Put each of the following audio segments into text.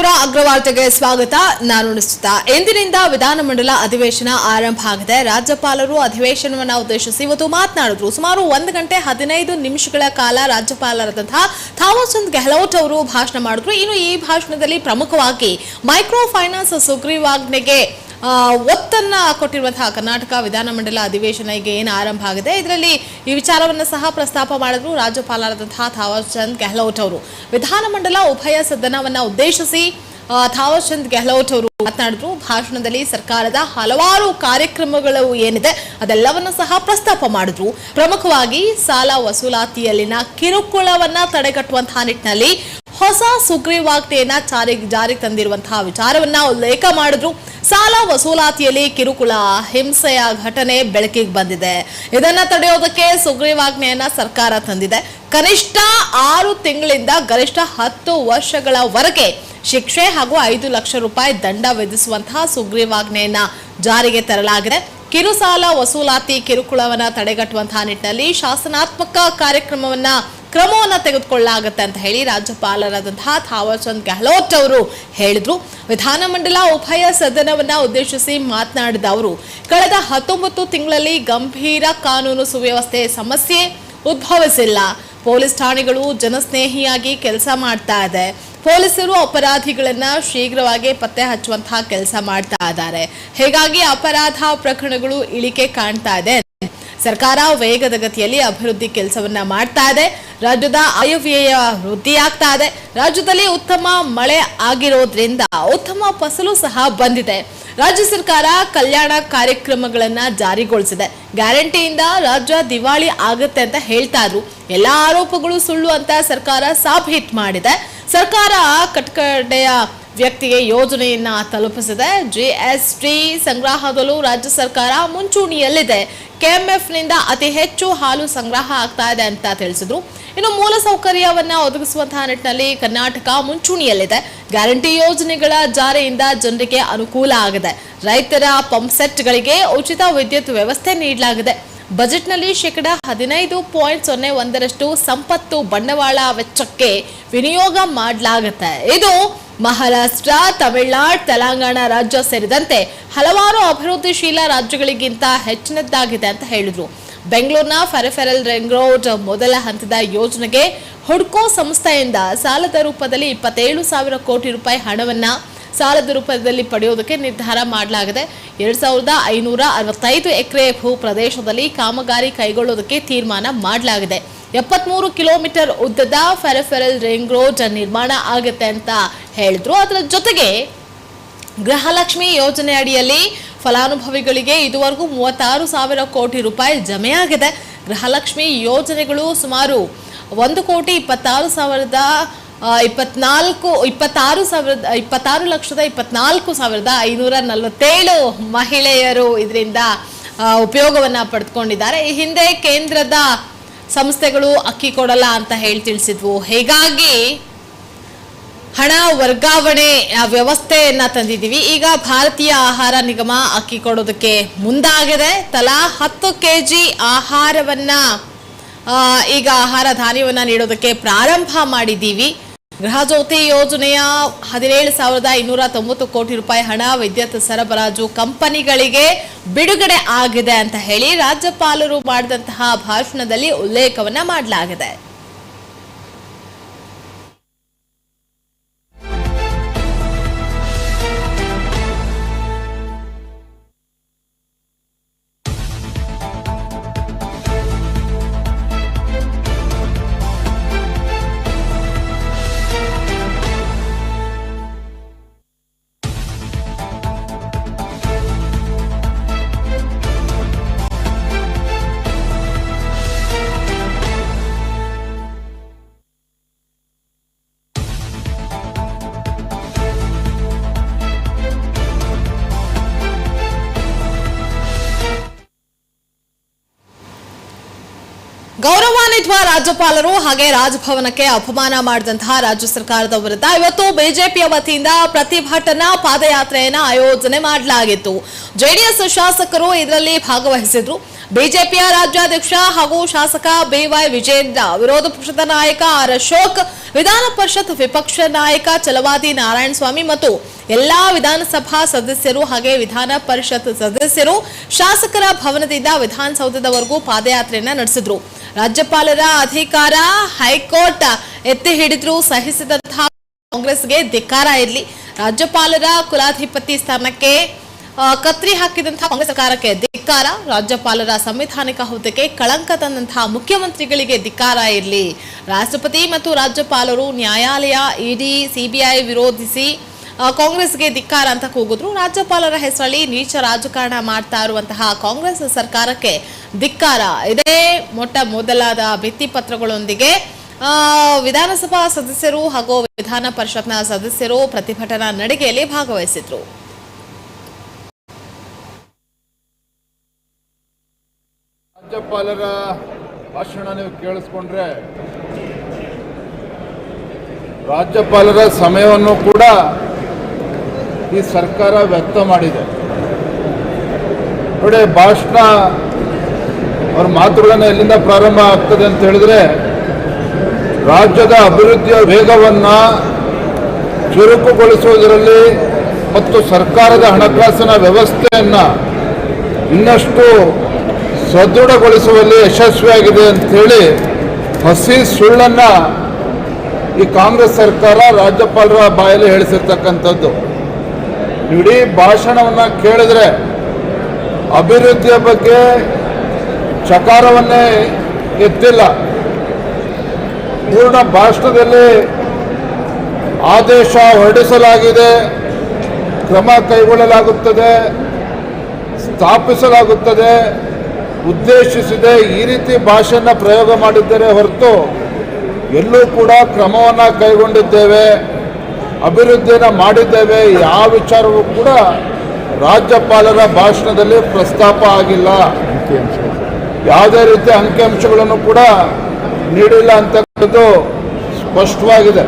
ಮಯೂರ ಅಗ್ರವಾರ್ತೆಗೆ ಸ್ವಾಗತ. ನಾನು ನಿಶ್ಚಿತ ಎಂದಿನಿಂದ ವಿಧಾನಮಂಡಲ ಅಧಿವೇಶನ ಆರಂಭ ಆಗಿದೆ. ರಾಜ್ಯಪಾಲರು ಅಧಿವೇಶನವನ್ನು ಉದ್ದೇಶಿಸಿ ಇವತ್ತು ಮಾತನಾಡಿದ್ರು. ಸುಮಾರು ಒಂದು ಗಂಟೆ ಹದಿನೈದು ನಿಮಿಷಗಳ ಕಾಲ ರಾಜ್ಯಪಾಲರಾದಂತಹ ಥಾಮಸ್ ಚಂದ್ ಗೆಹ್ಲೋಟ್ ಅವರು ಭಾಷಣ ಮಾಡಿದ್ರು. ಇನ್ನು ಈ ಭಾಷಣದಲ್ಲಿ ಪ್ರಮುಖವಾಗಿ ಮೈಕ್ರೋ ಫೈನಾನ್ಸ್ ಸುಗ್ರೀವಾಜ್ಞೆಗೆ ಒತ್ತನ್ನ ಕೊಟ್ಟಿರುವಂತಹ ಕರ್ನಾಟಕ ವಿಧಾನಮಂಡಲ ಅಧಿವೇಶನ ಈಗ ಏನು ಆರಂಭ ಆಗಿದೆ? ಇದರಲ್ಲಿ ಈ ವಿಚಾರವನ್ನು ಸಹ ಪ್ರಸ್ತಾಪ ಮಾಡಿದ್ರು ರಾಜ್ಯಪಾಲರಾದಂತಹ ಥಾವರ್ ಚಂದ್ ಗೆಹ್ಲೋಟ್ ಅವರು. ವಿಧಾನಮಂಡಲ ಉಭಯ ಸದನವನ್ನ ಉದ್ದೇಶಿಸಿ ಥಾವರ್ ಚಂದ್ ಗೆಹ್ಲೋಟ್ ಅವರು ಮಾತನಾಡಿದ್ರು. ಭಾಷಣದಲ್ಲಿ ಸರ್ಕಾರದ ಹಲವಾರು ಕಾರ್ಯಕ್ರಮಗಳು ಏನಿದೆ, ಅದೆಲ್ಲವನ್ನು ಸಹ ಪ್ರಸ್ತಾಪ ಮಾಡಿದ್ರು. ಪ್ರಮುಖವಾಗಿ ಸಾಲ ವಸೂಲಾತಿಯಲ್ಲಿನ ಕಿರುಕುಳವನ್ನ ತಡೆಗಟ್ಟುವಂತಹ ನಿಟ್ಟಿನಲ್ಲಿ ಹೊಸ ಸುಗ್ರೀವಾಜ್ಞೆಯನ್ನ ಜಾರಿಗೆ ಜಾರಿಗೆ ತಂದಿರುವಂತಹ ವಿಚಾರವನ್ನ ಉಲ್ಲೇಖ ಮಾಡಿದ್ರು. ಸಾಲ ವಸೂಲಾತಿಯಲ್ಲಿ ಕಿರುಕುಳ, ಹಿಂಸೆಯ ಘಟನೆ ಬೆಳಕಿಗೆ ಬಂದಿದೆ. ಇದನ್ನ ತಡೆಯೋದಕ್ಕೆ ಸುಗ್ರೀವಾಜ್ಞೆಯನ್ನ ಸರ್ಕಾರ ತಂದಿದೆ. ಕನಿಷ್ಠ ಆರು ತಿಂಗಳಿಂದ ಗರಿಷ್ಠ ಹತ್ತು ವರ್ಷಗಳವರೆಗೆ ಶಿಕ್ಷೆ ಹಾಗೂ ಐದು ಲಕ್ಷ ರೂಪಾಯಿ ದಂಡ ವಿಧಿಸುವಂತಹ ಸುಗ್ರೀವಾಜ್ಞೆಯನ್ನ ಜಾರಿಗೆ ತರಲಾಗಿದೆ. ಕಿರುಸಾಲ ವಸೂಲಾತಿ ಕಿರುಕುಳವನ್ನ ತಡೆಗಟ್ಟುವಂತಹ ನಿಟ್ಟಿನಲ್ಲಿ ಶಾಸನಾತ್ಮಕ ಕಾರ್ಯಕ್ರಮವನ್ನ ಕ್ರಮವನ್ನ ತೆಗೆದುಕೊಳ್ಳಲಾಗುತ್ತೆ ಅಂತ ಹೇಳಿ ರಾಜ್ಯಪಾಲರಾದಂತಹ ಥಾವರ್ ಚಂದ್ ಗೆಹ್ಲೋಟ್ ಅವರು ಹೇಳಿದ್ರು. ವಿಧಾನಮಂಡಲ ಉಭಯ ಸದನವನ್ನ ಉದ್ದೇಶಿಸಿ ಮಾತನಾಡಿದ ಅವರು, ಕಳೆದ ಹತ್ತೊಂಬತ್ತು ತಿಂಗಳಲ್ಲಿ ಗಂಭೀರ ಕಾನೂನು ಸುವ್ಯವಸ್ಥೆ ಸಮಸ್ಯೆ ಉದ್ಭವಿಸಿಲ್ಲ. ಪೊಲೀಸ್ ಠಾಣೆಗಳು ಜನಸ್ನೇಹಿಯಾಗಿ ಕೆಲಸ ಮಾಡ್ತಾ ಇದೆ. ಪೊಲೀಸರು ಅಪರಾಧಿಗಳನ್ನ ಶೀಘ್ರವಾಗಿ ಪತ್ತೆ ಹಚ್ಚುವಂತಹ ಕೆಲಸ ಮಾಡ್ತಾ ಇದ್ದಾರೆ. ಹೀಗಾಗಿ ಅಪರಾಧ ಪ್ರಕರಣಗಳು ಇಳಿಕೆ ಕಾಣ್ತಾ ಇದೆ. ಸರ್ಕಾರ ವೇಗದ ಗತಿಯಲ್ಲಿ ಅಭಿವೃದ್ಧಿ ಕೆಲಸವನ್ನ ಮಾಡ್ತಾ ಇದೆ. ರಾಜ್ಯದ ಆಯವ್ಯಯ ವೃದ್ಧಿಯಾಗ್ತಾ ಇದೆ. ರಾಜ್ಯದಲ್ಲಿ ಉತ್ತಮ ಮಳೆ ಆಗಿರೋದ್ರಿಂದ ಉತ್ತಮ ಫಸಲು ಸಹ ಬಂದಿದೆ. ರಾಜ್ಯ ಸರ್ಕಾರ ಕಲ್ಯಾಣ ಕಾರ್ಯಕ್ರಮಗಳನ್ನ ಜಾರಿಗೊಳಿಸಿದೆ. ಗ್ಯಾರಂಟಿಯಿಂದ ರಾಜ್ಯ ದಿವಾಳಿ ಆಗುತ್ತೆ ಅಂತ ಹೇಳ್ತಾ ಇದ್ರು. ಎಲ್ಲಾ ಆರೋಪಗಳು ಸುಳ್ಳು ಅಂತ ಸರ್ಕಾರ ಸಾಬೀತ್ ಮಾಡಿದೆ. ಸರ್ಕಾರ ಕಟ್ಕಡೆಯ ವ್ಯಕ್ತಿಗೆ ಯೋಜನೆಯನ್ನ ತಲುಪಿಸಿದೆ. ಜಿಎಸ್ಟಿ ಸಂಗ್ರಹದಲ್ಲೂ ರಾಜ್ಯ ಸರ್ಕಾರ ಮುಂಚೂಣಿಯಲ್ಲಿದೆ. ಕೆಎಂಎಫ್ನಿಂದ ಅತಿ ಹೆಚ್ಚು ಹಾಲು ಸಂಗ್ರಹ ಆಗ್ತಾ ಇದೆ ಅಂತ ತಿಳಿಸಿದ್ರು. ಇನ್ನು ಮೂಲ ಸೌಕರ್ಯವನ್ನ ಒದಗಿಸುವಂತಹ ನಿಟ್ಟಿನಲ್ಲಿ ಕರ್ನಾಟಕ ಮುಂಚೂಣಿಯಲ್ಲಿದೆ. ಗ್ಯಾರಂಟಿ ಯೋಜನೆಗಳ ಜಾರಿಯಿಂದ ಜನರಿಗೆ ಅನುಕೂಲ ಆಗಿದೆ. ರೈತರ ಪಂಪ್ ಸೆಟ್ಗಳಿಗೆ ಉಚಿತ ವಿದ್ಯುತ್ ವ್ಯವಸ್ಥೆ ನೀಡಲಾಗಿದೆ. ಬಜೆಟ್ನಲ್ಲಿ ಶೇಕಡ ಹದಿನೈದು ಪಾಯಿಂಟ್ ಸೊನ್ನೆ ಒಂದರಷ್ಟು ಸಂಪತ್ತು ಬಂಡವಾಳ ವೆಚ್ಚಕ್ಕೆ ವಿನಿಯೋಗ ಮಾಡಲಾಗುತ್ತೆ. ಇದು ಮಹಾರಾಷ್ಟ್ರ, ತಮಿಳುನಾಡು, ತೆಲಂಗಾಣ ರಾಜ್ಯ ಸೇರಿದಂತೆ ಹಲವಾರು ಅಭಿವೃದ್ಧಿಶೀಲ ರಾಜ್ಯಗಳಿಗಿಂತ ಹೆಚ್ಚಿನದ್ದಾಗಿದೆ ಅಂತ ಹೇಳಿದ್ರು. ಬೆಂಗಳೂರಿನ ಫೆರಫೆರಲ್ ರಿಂಗ್ ರೋಡ್ ಮೊದಲ ಹಂತದ ಯೋಜನೆಗೆ ಹುಡ್ಕೋ ಸಂಸ್ಥೆಯಿಂದ ಸಾಲದ ರೂಪದಲ್ಲಿ ಇಪ್ಪತ್ತೇಳು ಸಾವಿರ ಕೋಟಿ ರೂಪಾಯಿ ಹಣವನ್ನ ಸಾಲದ ರೂಪದಲ್ಲಿ ಪಡೆಯೋದಕ್ಕೆ ನಿರ್ಧಾರ ಮಾಡಲಾಗಿದೆ. ಎರಡ್ ಸಾವಿರದ ಐನೂರ ಅರವತ್ತೈದು ಎಕರೆ ಭೂ ಪ್ರದೇಶದಲ್ಲಿ ಕಾಮಗಾರಿ ಕೈಗೊಳ್ಳೋದಕ್ಕೆ ತೀರ್ಮಾನ ಮಾಡಲಾಗಿದೆ. ಎಪ್ಪತ್ಮೂರು ಕಿಲೋಮೀಟರ್ ಉದ್ದದ ಫೆರಫೆರಲ್ ರಿಂಗ್ ರೋಡ್ ನಿರ್ಮಾಣ ಆಗುತ್ತೆ ಅಂತ ಹೇಳಿದ್ರು. ಅದರ ಜೊತೆಗೆ ಗೃಹಲಕ್ಷ್ಮಿ ಯೋಜನೆ ಅಡಿಯಲ್ಲಿ ಫಲಾನುಭವಿಗಳಿಗೆ ಇದುವರೆಗೂ ಮೂವತ್ತಾರು ಸಾವಿರ ಕೋಟಿ ರೂಪಾಯಿ ಜಮೆಯಾಗಿದೆ ಗೃಹಲಕ್ಷ್ಮಿ ಯೋಜನೆಗಳು ಸುಮಾರು ಒಂದು ಕೋಟಿ ಇಪ್ಪತ್ತಾರು ಸಾವಿರದ ಇಪ್ಪತ್ನಾಲ್ಕು ಇಪ್ಪತ್ತಾರು ಸಾವಿರದ ಇಪ್ಪತ್ತಾರು ಲಕ್ಷದ ಇಪ್ಪತ್ನಾಲ್ಕು ಸಾವಿರದ ಐನೂರ ನಲವತ್ತೇಳು ಮಹಿಳೆಯರು ಇದರಿಂದ ಉಪಯೋಗವನ್ನ ಪಡೆದುಕೊಂಡಿದ್ದಾರೆ ಈ ಹಿಂದೆ ಕೇಂದ್ರದ ಸಂಸ್ಥೆಗಳು ಅಕ್ಕಿ ಕೊಡಲ್ಲ ಅಂತ ಹೇಳಿ ತಿಳಿಸಿದ್ವು. ಹೀಗಾಗಿ ಹಣ ವರ್ಗಾವಣೆ ವ್ಯವಸ್ಥೆಯನ್ನು ತಂದಿದ್ದೀವಿ. ಈಗ ಭಾರತೀಯ ಆಹಾರ ನಿಗಮ ಅಕ್ಕಿ ಕೊಡೋದಕ್ಕೆ ಮುಂದಾಗಿದೆ. ತಲಾ ಹತ್ತು ಕೆಜಿ ಆಹಾರವನ್ನ ಆ, ಈಗ ಆಹಾರ ಧಾನ್ಯವನ್ನ ನೀಡೋದಕ್ಕೆ ಪ್ರಾರಂಭ ಮಾಡಿದ್ದೀವಿ. ಗೃಹಜ್ಯೋತಿ ಯೋಜನೆಯ ಹದಿನೇಳು ಸಾವಿರದ ಐನೂರ ತೊಂಬತ್ತು ಕೋಟಿ ರೂಪಾಯಿ ಹಣ ವಿದ್ಯುತ್ ಸರಬರಾಜು ಕಂಪನಿಗಳಿಗೆ ಬಿಡುಗಡೆ ಆಗಿದೆ ಅಂತ ಹೇಳಿ ರಾಜ್ಯಪಾಲರು ಮಾಡಿದಂತಹ ಭಾಷಣದಲ್ಲಿ ಉಲ್ಲೇಖವನ್ನ ಮಾಡಲಾಗಿದೆ. ಗೌರವಾನ್ವಿತ ರಾಜ್ಯಪಾಲರು ಹಾಗೆ ರಾಜಭವನಕ್ಕೆ ಅಪಮಾನ ಮಾಡಿದಂತಹ ರಾಜ್ಯ ಸರ್ಕಾರದ ವಿರುದ್ಧ ಇವತ್ತು ಬಿಜೆಪಿಯ ವತಿಯಿಂದ ಪ್ರತಿಭಟನಾ ಪಾದಯಾತ್ರೆಯನ್ನ ಆಯೋಜನೆ ಮಾಡಲಾಗಿತ್ತು. ಜೆಡಿಎಸ್ ಶಾಸಕರು ಇದರಲ್ಲಿ ಭಾಗವಹಿಸಿದ್ರು. ಬಿಜೆಪಿಯ ರಾಜ್ಯಾಧ್ಯಕ್ಷ ಹಾಗೂ ಶಾಸಕ ಬಿವೈ ವಿಜೇಂದ್ರ ವಿರೋಧ ಪಕ್ಷದ ನಾಯಕ ಆರ್ ಅಶೋಕ್ ವಿಧಾನ ಪರಿಷತ್ ವಿಪಕ್ಷ ನಾಯಕ ಚಲವಾದಿ ನಾರಾಯಣಸ್ವಾಮಿ ಮತ್ತು ಎಲ್ಲಾ ವಿಧಾನಸಭಾ ಸದಸ್ಯರು ಹಾಗೆ ವಿಧಾನ ಪರಿಷತ್ ಸದಸ್ಯರು ಶಾಸಕರ ಭವನದಿಂದ ವಿಧಾನಸೌಧದವರೆಗೂ ಪಾದಯಾತ್ರೆಯನ್ನ ನಡೆಸಿದ್ರು. ರಾಜ್ಯಪಾಲರ ಅಧಿಕಾರ, ಹೈಕೋರ್ಟ್ ಎತ್ತಿ ಹಿಡಿದ್ರು ಸಹಿಸಿದಂತಹ ಕಾಂಗ್ರೆಸ್ಗೆ ಧಿಕ್ಕಾರ ಇರಲಿ. ರಾಜ್ಯಪಾಲರ ಕುಲಾಧಿಪತಿ ಸ್ಥಾನಕ್ಕೆ ಕತ್ರಿ ಹಾಕಿದಂತಹ ಕಾಂಗ್ರೆಸ್ ಸರ್ಕಾರಕ್ಕೆ ಧಿಕ್ಕಾರ. ರಾಜ್ಯಪಾಲರ ಸಂವಿಧಾನಿಕ ಹುದ್ದೆಗೆ ಕಳಂಕ ತಂದಂತಹ ಮುಖ್ಯಮಂತ್ರಿಗಳಿಗೆ ಧಿಕ್ಕಾರ ಇರಲಿ. ರಾಷ್ಟ್ರಪತಿ ಮತ್ತು ರಾಜ್ಯಪಾಲರು ನ್ಯಾಯಾಲಯ, ಇಡಿ, ಸಿಬಿಐ ವಿರೋಧಿಸಿ ಕಾಂಗ್ರೆಸ್ಗೆ ಧಿಕ್ಕಾರ ಅಂತ ಕೂಗಿದ್ರು. ರಾಜ್ಯಪಾಲರ ಹೆಸರಲ್ಲಿ ನೀಚ ರಾಜಕಾರಣ ಮಾಡ್ತಾ ಇರುವಂತಹ ಕಾಂಗ್ರೆಸ್ ಸರ್ಕಾರಕ್ಕೆ ಧಿಕ್ಕಾರ. ಇದೇ ಮೊಟ್ಟ ಮೊದಲಾದ ಭಿತ್ತಿ ಪತ್ರಗಳೊಂದಿಗೆ ವಿಧಾನಸಭಾ ಸದಸ್ಯರು ಹಾಗೂ ವಿಧಾನ ಪರಿಷತ್ನ ಸದಸ್ಯರು ಪ್ರತಿಭಟನಾ ನಡಿಗೆಯಲ್ಲಿ ಭಾಗವಹಿಸಿದ್ರು. ರಾಜ್ಯಪಾಲರ ಭಾಷಣ ನೀವು ಕೇಳಿಸ್ಕೊಂಡ್ರೆ, ರಾಜ್ಯಪಾಲರ ಸಮಯವನ್ನು ಕೂಡ ಈ ಸರ್ಕಾರ ವ್ಯಕ್ತ ಮಾಡಿದೆ. ನೋಡಿ, ಭಾಷಣ ಅವ್ರ ಮಾತುಗಳನ್ನು ಎಲ್ಲಿಂದ ಪ್ರಾರಂಭ ಆಗ್ತದೆ ಅಂತ ಹೇಳಿದ್ರೆ, ರಾಜ್ಯದ ಅಭಿವೃದ್ಧಿಯ ವೇಗವನ್ನು ಚುರುಕುಗೊಳಿಸುವುದರಲ್ಲಿ ಮತ್ತು ಸರ್ಕಾರದ ಹಣಕಾಸಿನ ವ್ಯವಸ್ಥೆಯನ್ನು ಇನ್ನಷ್ಟು ಸದೃಢಗೊಳಿಸುವಲ್ಲಿ ಯಶಸ್ವಿಯಾಗಿದೆ ಅಂಥೇಳಿ ಹಸಿ ಸುಳ್ಳನ್ನು ಈ ಕಾಂಗ್ರೆಸ್ ಸರ್ಕಾರ ರಾಜ್ಯಪಾಲರ ಬಾಯಲ್ಲಿ ಹೇಳಿಸಿರ್ತಕ್ಕಂಥದ್ದು. ಇಡೀ ಭಾಷಣವನ್ನು ಕೇಳಿದ್ರೆ ಅಭಿವೃದ್ಧಿಯ ಬಗ್ಗೆ ಚಕಾರವನ್ನೇ ಎತ್ತಿಲ್ಲ. ಪೂರ್ಣ ಭಾಷಣದಲ್ಲಿ ಆದೇಶ ಹೊರಡಿಸಲಾಗಿದೆ, ಕ್ರಮ ಕೈಗೊಳ್ಳಲಾಗುತ್ತದೆ, ಸ್ಥಾಪಿಸಲಾಗುತ್ತದೆ, ಉದ್ದೇಶಿಸಿದೆ, ಈ ರೀತಿ ಭಾಷೆಯನ್ನು ಪ್ರಯೋಗ ಮಾಡಿದ್ದರೆ ಹೊರತು ಎಲ್ಲೂ ಕೂಡ ಕ್ರಮವನ್ನು ಕೈಗೊಂಡಿದ್ದೇವೆ. ಅಭಿವೃದ್ಧಿಯನ್ನು ಮಾಡಿದ್ದೇವೆ, ಯಾವ ವಿಚಾರವೂ ಕೂಡ ರಾಜ್ಯಪಾಲರ ಭಾಷಣದಲ್ಲಿ ಪ್ರಸ್ತಾಪ ಆಗಿಲ್ಲ. ಯಾವುದೇ ರೀತಿಯ ಅಂಕಿಅಂಶಗಳನ್ನು ಕೂಡ ನೀಡಿಲ್ಲ ಅಂತಕ್ಕಂಥದ್ದು ಸ್ಪಷ್ಟವಾಗಿದೆ.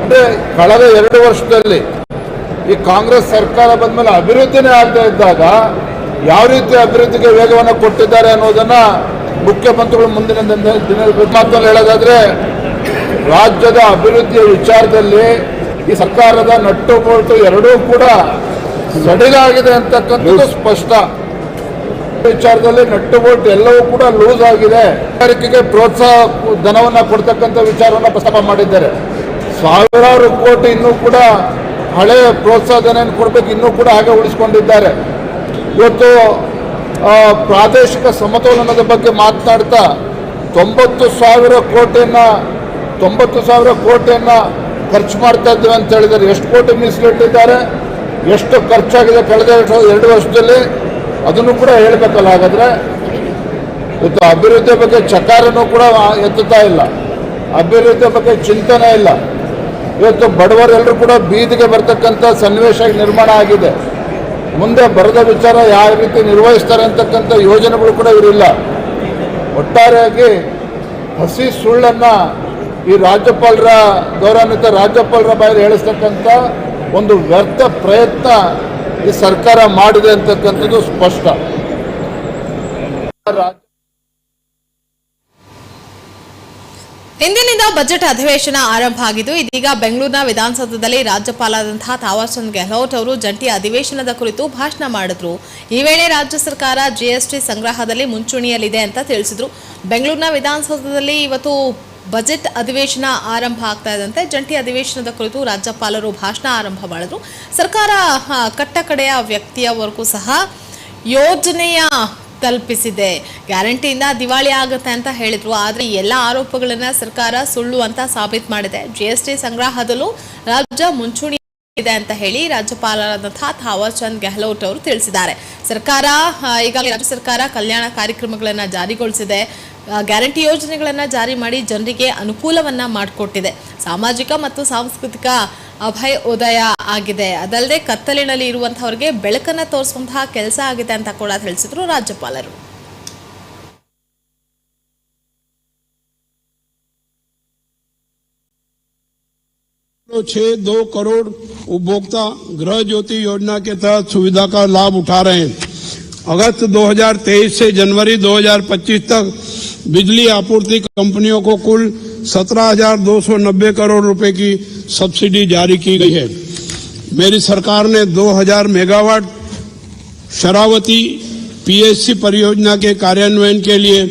ಅಂದರೆ ಕಳೆದ ಎರಡು ವರ್ಷದಲ್ಲಿ ಈ ಕಾಂಗ್ರೆಸ್ ಸರ್ಕಾರ ಬಂದ್ಮೇಲೆ ಅಭಿವೃದ್ಧಿನೇ ಆಗದೆ ಇದ್ದಾಗ ಯಾವ ರೀತಿ ಅಭಿವೃದ್ಧಿಗೆ ವೇಗವನ್ನು ಕೊಟ್ಟಿದ್ದಾರೆ ಅನ್ನೋದನ್ನು ಮುಖ್ಯಮಂತ್ರಿಗಳು ಮುಂದಿನ ದಿನ ಹೇಳೋದಾದರೆ ಹೇಳೋದಾದ್ರೆ, ರಾಜ್ಯದ ಅಭಿವೃದ್ಧಿಯ ವಿಚಾರದಲ್ಲಿ ಈ ಸರ್ಕಾರದ ನಟ್ಟು ಬೋಲ್ಟು ಎರಡೂ ಕೂಡ ಸಡಿಲಾಗಿದೆ ಅಂತಕ್ಕಂಥದ್ದು ಸ್ಪಷ್ಟ. ವಿಚಾರದಲ್ಲಿ ನಟ್ಟು ಬೋಲ್ಟ್ ಎಲ್ಲವೂ ಕೂಡ ಲೂಸ್ ಆಗಿದೆ. ಕೈಗಾರಿಕೆಗೆ ಪ್ರೋತ್ಸಾಹ ಧನವನ್ನು ಕೊಡ್ತಕ್ಕಂಥ ವಿಚಾರವನ್ನು ಪ್ರಸ್ತಾಪ ಮಾಡಿದ್ದಾರೆ. ಸಾವಿರಾರು ಕೋಟಿ ಇನ್ನೂ ಕೂಡ ಹಳೆ ಪ್ರೋತ್ಸಾಹ ಧನ ಕೊಡಬೇಕು ಇನ್ನೂ ಕೂಡ ಹಾಗೆ ಉಳಿಸ್ಕೊಂಡಿದ್ದಾರೆ. ಇವತ್ತು ಪ್ರಾದೇಶಿಕ ಸಮತೋಲನದ ಬಗ್ಗೆ ಮಾತನಾಡ್ತಾ ತೊಂಬತ್ತು ಸಾವಿರ ಕೋಟಿಯನ್ನ ತೊಂಬತ್ತು ಸಾವಿರ ಕೋಟಿಯನ್ನ ಖರ್ಚು ಮಾಡ್ತಾ ಇದ್ದೀವಿ ಅಂತ ಹೇಳಿದರೆ ಎಷ್ಟು ಕೋಟಿ ಮೀಸಲಿಟ್ಟಿದ್ದಾರೆ ಎಷ್ಟು ಖರ್ಚಾಗಿದೆ ಕಳೆದ ಎರಡು- ವರ್ಷದಲ್ಲಿ? ಅದನ್ನು ಕೂಡ ಹೇಳಬೇಕಲ್ಲ. ಹಾಗಾದರೆ ಇವತ್ತು ಅಭಿವೃದ್ಧಿ ಬಗ್ಗೆ ಚಕಾರನೂ ಕೂಡ ಎತ್ತುತ್ತಾ ಇಲ್ಲ. ಅಭಿವೃದ್ಧಿ ಬಗ್ಗೆ ಚಿಂತನೆ ಇಲ್ಲ. ಇವತ್ತು ಬಡವರೆಲ್ಲರೂ ಕೂಡ ಬೀದಿಗೆ ಬರ್ತಕ್ಕಂಥ ಸನ್ನಿವೇಶ ನಿರ್ಮಾಣ ಆಗಿದೆ. ಮುಂದೆ ಬರದ ವಿಚಾರ ಯಾವ ರೀತಿ ನಿರ್ವಹಿಸ್ತಾರೆ ಅಂತಕ್ಕಂಥ ಯೋಜನೆಗಳು ಕೂಡ ಇವರಿಲ್ಲ. ಒಟ್ಟಾರೆಯಾಗಿ ಹಸಿ ಸುಳ್ಳನ್ನ ಈ ರಾಜ್ಯಪಾಲರ ಗೌರವಾನ್ವಿತ ರಾಜ್ಯಪಾಲರ ಬಾಯಲ್ಲಿ ಹೇಳಿಸ್ತಕ್ಕಂಥ ಒಂದು ವ್ಯರ್ಥ ಪ್ರಯತ್ನ ಈ ಸರ್ಕಾರ ಮಾಡಿದೆ ಅಂತಕ್ಕಂಥದ್ದು ಸ್ಪಷ್ಟ. ಇಂದಿನಿಂದ ಬಜೆಟ್ ಅಧಿವೇಶನ ಆರಂಭ ಆಗಿದ್ದು, ಇದೀಗ ಬೆಂಗಳೂರಿನ ವಿಧಾನಸೌಧದಲ್ಲಿ ರಾಜ್ಯಪಾಲರಾದಂತಹ ಥಾವರ್ಚಂದ್ ಗೆಹ್ಲೋಟ್ ಅವರು ಜಂಟಿ ಅಧಿವೇಶನದ ಕುರಿತು ಭಾಷಣ ಮಾಡಿದ್ರು. ಈ ವೇಳೆ ರಾಜ್ಯ ಸರ್ಕಾರ ಜಿಎಸ್ಟಿ ಸಂಗ್ರಹದಲ್ಲಿ ಮುಂಚೂಣಿಯಲ್ಲಿದೆ ಅಂತ ತಿಳಿಸಿದ್ರು. ಬೆಂಗಳೂರಿನ ವಿಧಾನಸೌಧದಲ್ಲಿ ಇವತ್ತು ಬಜೆಟ್ ಅಧಿವೇಶನ ಆರಂಭ ಆಗ್ತಾ ಇದ್ದಂತೆ. ಜಂಟಿ ಅಧಿವೇಶನದ ಕುರಿತು ರಾಜ್ಯಪಾಲರು ಭಾಷಣ ಆರಂಭ ಮಾಡಿದ್ರು. ಸರ್ಕಾರ ಕಟ್ಟಕಡೆಯ ಕಟ್ಟ ಕಡೆಯ ವ್ಯಕ್ತಿಯವರೆಗೂ ಸಹ ಯೋಜನೆಯ ತಲುಪಿಸಿದೆ ಗ್ಯಾರಂಟಿಯಿಂದ ದಿವಾಳಿ ಆಗುತ್ತೆ ಅಂತ ಹೇಳಿದ್ರು. ಆದರೆ ಎಲ್ಲ ಆರೋಪಗಳನ್ನು ಸರ್ಕಾರ ಸುಳ್ಳು ಅಂತ ಸಾಬೀತು ಮಾಡಿದೆ. ಜಿ ಎಸ್ ಟಿ ಸಂಗ್ರಹದಲ್ಲೂ ರಾಜ್ಯ ಮುಂಚೂಣಿ ಇದೆ ಅಂತ ಹೇಳಿ ರಾಜ್ಯಪಾಲರಾದಂತಹ ಥಾವರ್ ಚಂದ್ ಗೆಹ್ಲೋಟ್ ಅವರು ತಿಳಿಸಿದ್ದಾರೆ. ಸರ್ಕಾರ ಈಗಾಗಲೇ ರಾಜ್ಯ ಸರ್ಕಾರ ಕಲ್ಯಾಣ ಕಾರ್ಯಕ್ರಮಗಳನ್ನು ಜಾರಿಗೊಳಿಸಿದೆ. ಗ್ಯಾರಂಟಿ ಯೋಜನೆಗಳನ್ನು ಜಾರಿ ಮಾಡಿ ಜನರಿಗೆ ಅನುಕೂಲವನ್ನ ಮಾಡಿಕೊಟ್ಟಿದೆ ಸಾಮಾಜಿಕ ಮತ್ತು ಸಾಂಸ್ಕೃತಿಕ ಅಭಯ ಉದಯ ಆಗಿದೆ ಅದಲ್ಲದೆ ಕತ್ತಲಿನಲ್ಲಿ ಇರುವಂತಹವರಿಗೆ ಬೆಳಕನ್ನ ತೋರಿಸುವಂತಹ ಕೆಲಸ ಆಗಿದೆ ಅಂತ ಕೂಡ ತಿಳಿಸಿದ್ರು ರಾಜ್ಯಪಾಲರು छह दो करोड़ उपभोक्ता गृह ज्योति योजना के तहत सुविधा का लाभ उठा रहे हैं अगस्त 2023 से जनवरी 2025 तक बिजली आपूर्ति कंपनियों को कुल 17,290 करोड़ रुपए की सब्सिडी जारी की गई है। मेरी सरकार ने 2000 मेगावाट शरावती पीएससी परियोजना के कार्यान्वयन के लिए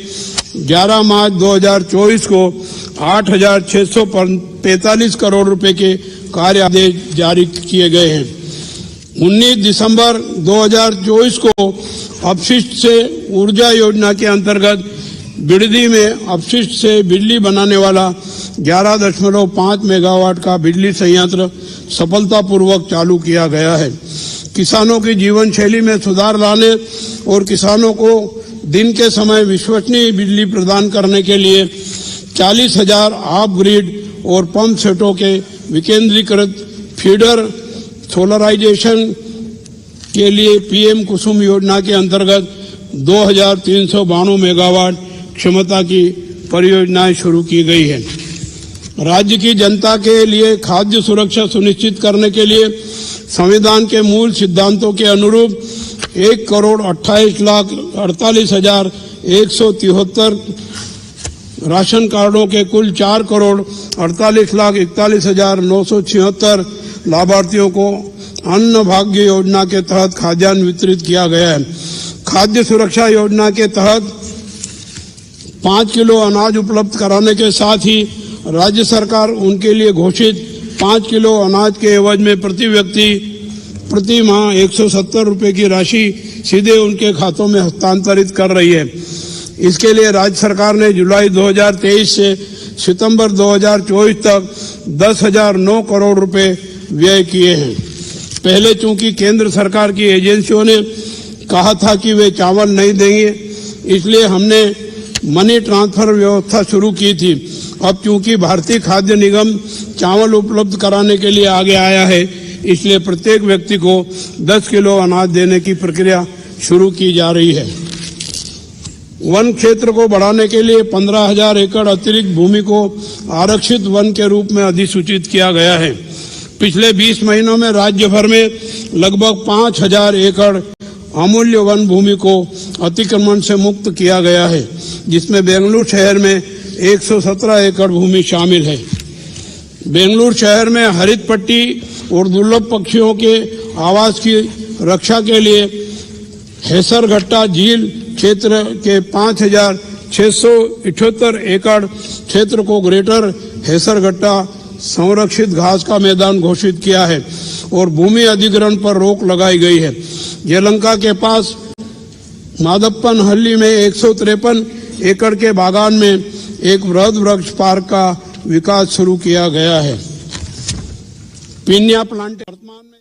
11 मार्च 2024 को 8,645 करोड़ रुपए के कार्य आदेश जारी किए गए हैं। 19 दिसंबर 2024 को अपशिष्ट से ऊर्जा योजना के अंतर्गत बिड़दी में अपशिष्ट से बिजली बनाने वाला 11.5 मेगावाट का बिजली संयंत्र सफलतापूर्वक चालू किया गया है। किसानों की जीवन शैली में सुधार लाने और किसानों को दिन के समय विश्वसनीय बिजली प्रदान करने के लिए चालीस हज़ार आप ग्रिड और पंप सेटों के विकेंद्रीकृत फीडर सोलराइजेशन के लिए पीएम कुसुम योजना के अंतर्गत दो हज़ार तीन सौ बानवे मेगावाट क्षमता की परियोजनाएँ शुरू की गई है। राज्य की जनता के लिए खाद्य सुरक्षा सुनिश्चित करने के लिए संविधान के मूल सिद्धांतों के अनुरूप एक करोड़ अट्ठाईस लाख अड़तालीस हज़ार एक सौ तिहत्तर राशन कार्डों के कुल चार करोड़ अड़तालीस लाख इकतालीस हज़ार नौ सौ छिहत्तर लाभार्थियों को अन्न भाग्य योजना के तहत खाद्यान्न वितरित किया गया है। खाद्य सुरक्षा योजना के तहत पाँच किलो अनाज उपलब्ध कराने के साथ ही राज्य सरकार उनके लिए घोषित पाँच किलो अनाज के एवज में प्रति व्यक्ति, प्रति माह एक सौ की राशि सीधे उनके खातों में हस्तांतरित कर रही है। इसके लिए राज्य सरकार ने जुलाई 2023 से सितंबर 2024 तक दस हज़ार नौ करोड़ रुपए व्यय किए हैं। पहले चूँकि केंद्र सरकार की एजेंसियों ने कहा था कि वे चावल नहीं देंगे, इसलिए हमने मनी ट्रांसफ़र व्यवस्था शुरू की थी। अब चूँकि भारतीय खाद्य निगम चावल उपलब्ध कराने के लिए आगे आया है, इसलिए प्रत्येक व्यक्ति को 10 किलो अनाज देने की प्रक्रिया शुरू की जा रही है। वन क्षेत्र को बढ़ाने के लिए पंद्रह हज़ार एकड़ अतिरिक्त भूमि को आरक्षित वन के रूप में अधिसूचित किया गया है। पिछले 20 महीनों में राज्य भर में लगभग पाँच हज़ार एकड़ अमूल्य वन भूमि को अतिक्रमण से मुक्त किया गया है, जिसमें बेंगलुरु शहर में 117 एकड़ भूमि शामिल है। बेंगलुरु शहर में हरित पट्टी और दुर्लभ पक्षियों के आवास की रक्षा के लिए हेसरघट्टा झील क्षेत्र के पाँच हज़ार एकड़ क्षेत्र को ग्रेटर हेसरघट्टा संरक्षित घास का मैदान घोषित किया है और भूमि अधिग्रहण पर रोक लगाई गई है। यलंका के पास माधप्पन हल्ली में एक सौ तिरपन एकड़ के बागान में एक वृद्ध वृक्ष पार्क का विकास शुरू किया गया है। पिन्या प्लांट वर्तमान में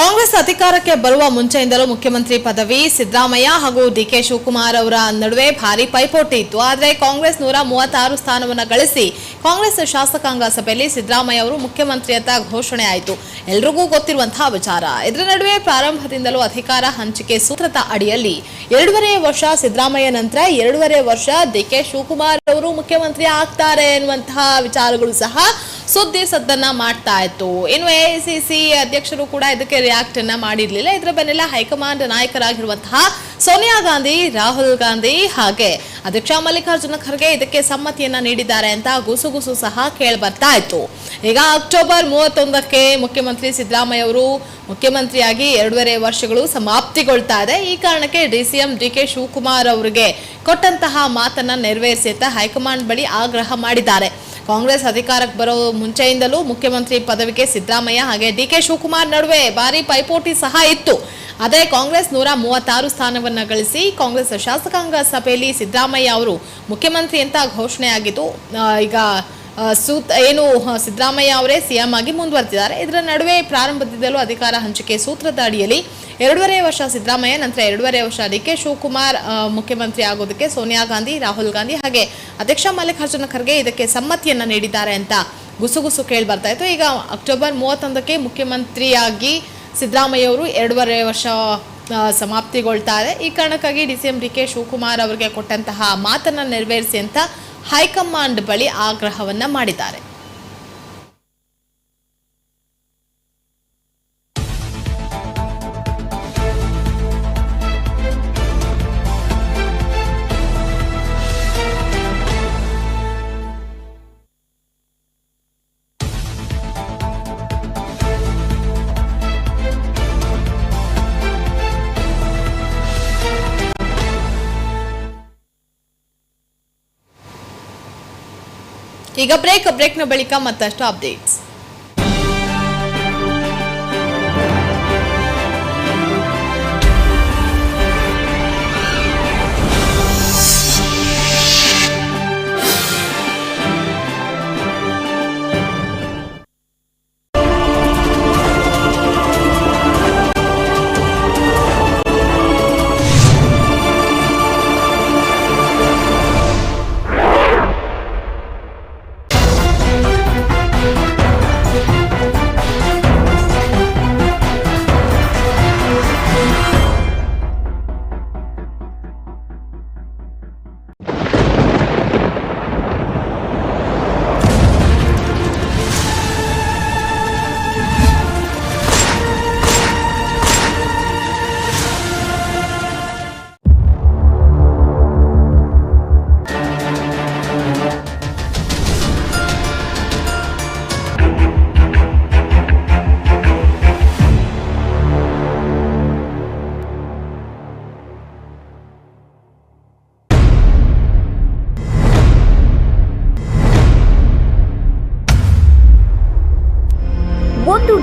ಕಾಂಗ್ರೆಸ್ ಅಧಿಕಾರಕ್ಕೆ ಬರುವ ಮುಂಚೆಯಿಂದಲೂ ಮುಖ್ಯಮಂತ್ರಿ ಪದವಿ ಸಿದ್ದರಾಮಯ್ಯ ಹಾಗೂ ಡಿಕೆ ಶಿವಕುಮಾರ್ ಅವರ ನಡುವೆ ಭಾರಿ ಪೈಪೋಟಿ ಇತ್ತು. ಆದರೆ ಕಾಂಗ್ರೆಸ್ ನೂರ ಮೂವತ್ತಾರು ಸ್ಥಾನವನ್ನು ಗಳಿಸಿ ಕಾಂಗ್ರೆಸ್ ಶಾಸಕಾಂಗ ಸಭೆಯಲ್ಲಿ ಸಿದ್ದರಾಮಯ್ಯ ಅವರು ಮುಖ್ಯಮಂತ್ರಿ ಅಂತ ಘೋಷಣೆ ಆಯಿತು. ಎಲ್ರಿಗೂ ಗೊತ್ತಿರುವಂತಹ ವಿಚಾರ. ಇದರ ನಡುವೆ ಪ್ರಾರಂಭದಿಂದಲೂ ಅಧಿಕಾರ ಹಂಚಿಕೆ ಸೂತ್ರದ ಅಡಿಯಲ್ಲಿ ಎರಡೂವರೆ ವರ್ಷ ಸಿದ್ದರಾಮಯ್ಯ ನಂತರ ಎರಡೂವರೆ ವರ್ಷ ಡಿಕೆ ಶಿವಕುಮಾರ್ ಅವರು ಮುಖ್ಯಮಂತ್ರಿ ಆಗ್ತಾರೆ ಎನ್ನುವಂತಹ ವಿಚಾರಗಳು ಸಹ ಸುದ್ದಿ ಸದ್ದನ್ನ ಮಾಡ್ತಾ ಇತ್ತು. ಇನ್ನು ಎಐಸಿಸಿ ಅಧ್ಯಕ್ಷರು ಕೂಡ ಇದಕ್ಕೆ ರಿಯಾಕ್ಟ್ ಅನ್ನ ಮಾಡಿರ್ಲಿಲ್ಲ. ಇದರ ಬೆನ್ನೆಲ್ಲ ಹೈಕಮಾಂಡ್ ನಾಯಕರಾಗಿರುವಂತಹ ಸೋನಿಯಾ ಗಾಂಧಿ, ರಾಹುಲ್ ಗಾಂಧಿ ಹಾಗೆ ಅಧ್ಯಕ್ಷ ಮಲ್ಲಿಕಾರ್ಜುನ ಖರ್ಗೆ ಇದಕ್ಕೆ ಸಮ್ಮತಿಯನ್ನ ನೀಡಿದ್ದಾರೆ ಅಂತ ಗುಸುಗುಸು ಸಹ ಕೇಳಿ ಬರ್ತಾ ಇತ್ತು. ಈಗ ಅಕ್ಟೋಬರ್ ಮೂವತ್ತೊಂದಕ್ಕೆ ಮುಖ್ಯಮಂತ್ರಿ ಸಿದ್ದರಾಮಯ್ಯ ಅವರು ಮುಖ್ಯಮಂತ್ರಿಯಾಗಿ ಎರಡೂವರೆ ವರ್ಷಗಳು ಸಮಾಪ್ತಿಗೊಳ್ತಾ ಇದೆ. ಈ ಕಾರಣಕ್ಕೆ D C M D K Shivakumar ಅವರಿಗೆ ಕೊಟ್ಟಂತಹ ಮಾತನ್ನ ನೆರವೇರಿಸಿ ಅಂತ ಹೈಕಮಾಂಡ್ ಬಳಿ ಆಗ್ರಹ ಮಾಡಿದ್ದಾರೆ. ಕಾಂಗ್ರೆಸ್ ಅಧಿಕಾರಕ್ಕೆ ಬರೋ ಮುಂಚೆಯಿಂದಲೂ ಮುಖ್ಯಮಂತ್ರಿ ಪದವಿಗೆ ಸಿದ್ದರಾಮಯ್ಯ ಹಾಗೆ ಡಿ ಕೆ ಶಿವಕುಮಾರ್ ನಡುವೆ ಭಾರಿ ಪೈಪೋಟಿ ಸಹ ಇತ್ತು. ಅದೇ ಕಾಂಗ್ರೆಸ್ ನೂರ ಮೂವತ್ತಾರು ಸ್ಥಾನವನ್ನು ಗಳಿಸಿ ಕಾಂಗ್ರೆಸ್ ಶಾಸಕಾಂಗ ಸಭೆಯಲ್ಲಿ ಸಿದ್ದರಾಮಯ್ಯ ಅವರು ಮುಖ್ಯಮಂತ್ರಿ ಅಂತ ಘೋಷಣೆ ಆಗಿದ್ದು ಈಗ ಸೂತ್, ಏನು ಸಿದ್ದರಾಮಯ್ಯ ಅವರೇ ಸಿಎಂ ಆಗಿ ಮುಂದುವರೆದಿದ್ದಾರೆ. ಇದರ ನಡುವೆ ಪ್ರಾರಂಭದಿಂದಲೂ ಅಧಿಕಾರ ಹಂಚಿಕೆ ಸೂತ್ರದ ಅಡಿಯಲ್ಲಿ ಎರಡೂವರೆ ವರ್ಷ ಸಿದ್ದರಾಮಯ್ಯ, ನಂತರ ಎರಡೂವರೆ ವರ್ಷ ಡಿ ಕೆ ಶಿವಕುಮಾರ್ ಮುಖ್ಯಮಂತ್ರಿ ಆಗೋದಕ್ಕೆ ಸೋನಿಯಾ ಗಾಂಧಿ, ರಾಹುಲ್ ಗಾಂಧಿ ಹಾಗೆ ಅಧ್ಯಕ್ಷ ಮಲ್ಲಿಕಾರ್ಜುನ ಖರ್ಗೆ ಇದಕ್ಕೆ ಸಮ್ಮತಿಯನ್ನು ನೀಡಿದ್ದಾರೆ ಅಂತ ಗುಸುಗುಸು ಕೇಳಿ ಬರ್ತಾ ಇತ್ತು. ಈಗ ಅಕ್ಟೋಬರ್ ಮೂವತ್ತೊಂದಕ್ಕೆ ಮುಖ್ಯಮಂತ್ರಿಯಾಗಿ ಸಿದ್ದರಾಮಯ್ಯ ಅವರು ಎರಡೂವರೆ ವರ್ಷ ಸಮಾಪ್ತಿಗೊಳ್ತಾರೆ. ಈ ಕಾರಣಕ್ಕಾಗಿ D C M D K Shivakumar ಅವರಿಗೆ ಕೊಟ್ಟಂತಹ ಮಾತನ್ನು ನೆರವೇರಿಸಿ ಅಂತ ಹೈಕಮಾಂಡ್ ಬಳಿ ಆಗ್ರಹವನ್ನು ಮಾಡಿದ್ದಾರೆ. ಈಗ ಬ್ರೇಕ್ ಬ್ರೇಕ್ನ ಬಳಿಕ ಮತ್ತಷ್ಟು ಅಪ್ಡೇಟ್ಸ್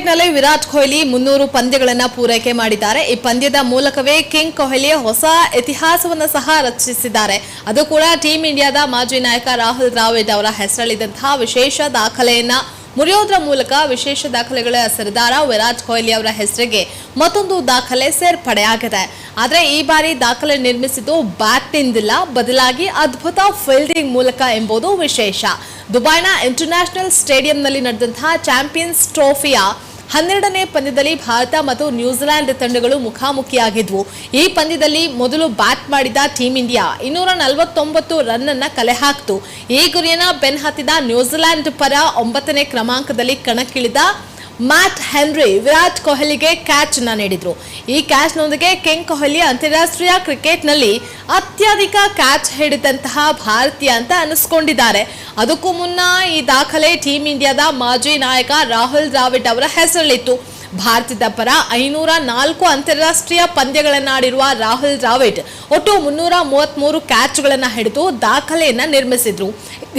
ಕ್ರಿಕೆಟ್ನಲ್ಲಿ ವಿರಾಟ್ ಕೊಹ್ಲಿ ಮುನ್ನೂರು ಪಂದ್ಯಗಳನ್ನು ಪೂರೈಕೆ ಮಾಡಿದ್ದಾರೆ. ಈ ಪಂದ್ಯದ ಮೂಲಕವೇ ಕಿಂಗ್ ಕೊಹ್ಲಿ ಹೊಸ ಇತಿಹಾಸವನ್ನು ಸಹ ರಚಿಸಿದ್ದಾರೆ. ಅದು ಕೂಡ ಟೀಂ ಇಂಡಿಯಾದ ಮಾಜಿ ನಾಯಕ ರಾಹುಲ್ ದ್ರಾವಿಡ್ ಅವರ ಹೆಸರಲ್ಲಿದ್ದಂತಹ ವಿಶೇಷ ದಾಖಲೆಯನ್ನ ಮುರಿಯೋದ್ರ ಮೂಲಕ ವಿಶೇಷ ದಾಖಲೆಗಳ ಸರದಾರ ವಿರಾಟ್ ಕೊಹ್ಲಿ ಅವರ ಹೆಸರಿಗೆ ಮತ್ತೊಂದು ದಾಖಲೆ ಸೇರ್ಪಡೆಯಾಗಿದೆ ಆದರೆ ಈ ಬಾರಿ ದಾಖಲೆ ನಿರ್ಮಿಸಿದ್ದು ಬ್ಯಾಟ್ನಿಂದಿಲ್ಲ, ಬದಲಾಗಿ ಅದ್ಭುತ ಫೀಲ್ಡಿಂಗ್ ಮೂಲಕ ಎಂಬುದು ವಿಶೇಷ. ದುಬೈನ ಇಂಟರ್ನ್ಯಾಷನಲ್ ಸ್ಟೇಡಿಯಂನಲ್ಲಿ ನಡೆದಂತಹ ಚಾಂಪಿಯನ್ಸ್ ಟ್ರೋಫಿಯ ಹನ್ನೆರಡನೇ ಪಂದ್ಯದಲ್ಲಿ ಭಾರತ ಮತ್ತು ನ್ಯೂಜಿಲೆಂಡ್ ತಂಡಗಳು ಮುಖಾಮುಖಿಯಾಗಿದ್ವು. ಈ ಪಂದ್ಯದಲ್ಲಿ ಮೊದಲು ಬ್ಯಾಟ್ ಮಾಡಿದ ಟೀಂ ಇಂಡಿಯಾ ಇನ್ನೂರ ನಲವತ್ತೊಂಬತ್ತು ರನ್ ಅನ್ನ ಕಲೆ ಹಾಕ್ತು. ಈ ಗುರಿಯನ್ನ ಬೆನ್ ಹತ್ತಿದ ನ್ಯೂಜಿಲೆಂಡ್ ಪರ ಒಂಬತ್ತನೇ ಕ್ರಮಾಂಕದಲ್ಲಿ ಕಣಕ್ಕಿಳಿದ ಮ್ಯಾಟ್ ಹೆನ್ರಿ ವಿರಾಟ್ ಕೊಹ್ಲಿಗೆ ಕ್ಯಾಚ್ನ ನೀಡಿದ್ರು. ಈ ಕ್ಯಾಚ್ನೊಂದಿಗೆ ಕೆಂಗ್ ಕೊಹ್ಲಿ ಅಂತಾರಾಷ್ಟ್ರೀಯ ಕ್ರಿಕೆಟ್ನಲ್ಲಿ ಅತ್ಯಧಿಕ ಕ್ಯಾಚ್ ಹಿಡಿದಂತಹ ಭಾರತೀಯ ಅಂತ ಅನಿಸ್ಕೊಂಡಿದ್ದಾರೆ. ಅದಕ್ಕೂ ಮುನ್ನ ಈ ದಾಖಲೆ ಟೀಂ ಇಂಡಿಯಾದ ಮಾಜಿ ನಾಯಕ ರಾಹುಲ್ ದ್ರಾವಿಡ್ ಅವರ ಹೆಸರಲ್ಲಿತ್ತು. ಭಾರತದ ಪರ ಐನೂರ ನಾಲ್ಕು ಅಂತಾರಾಷ್ಟ್ರೀಯ ಪಂದ್ಯಗಳನ್ನಾಡಿರುವ ರಾಹುಲ್ ದ್ರಾವಿಡ್ ಒಟ್ಟು ಮುನ್ನೂರ ಮೂವತ್ಮೂರು ಕ್ಯಾಚ್ಗಳನ್ನು ಹಿಡಿದು ದಾಖಲೆಯನ್ನು ನಿರ್ಮಿಸಿದ್ರು.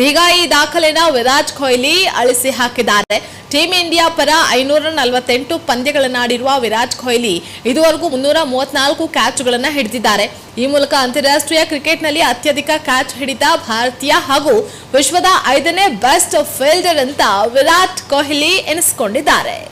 ಈಗ ಈ ದಾಖಲೆನ ವಿರಾಟ್ ಕೊಹ್ಲಿ ಅಳಿಸಿ ಹಾಕಿದ್ದಾರೆ. ಟೀಮ್ ಇಂಡಿಯಾ ಪರ ಐನೂರ ನಲವತ್ತೆಂಟು ಪಂದ್ಯಗಳನ್ನಾಡಿರುವ ವಿರಾಟ್ ಕೊಹ್ಲಿ ಇದುವರೆಗೂ ಮುನ್ನೂರ ಮೂವತ್ನಾಲ್ಕು ಕ್ಯಾಚ್ಗಳನ್ನು ಹಿಡಿದಿದ್ದಾರೆ. ಈ ಮೂಲಕ ಅಂತಾರಾಷ್ಟ್ರೀಯ ಕ್ರಿಕೆಟ್ನಲ್ಲಿ ಅತ್ಯಧಿಕ ಕ್ಯಾಚ್ ಹಿಡಿದ ಭಾರತೀಯ ಹಾಗೂ ವಿಶ್ವದ ಐದನೇ ಬೆಸ್ಟ್ ಫೀಲ್ಡರ್ ಅಂತ ವಿರಾಟ್ ಕೊಹ್ಲಿ ಎನಿಸಿಕೊಂಡಿದ್ದಾರೆ.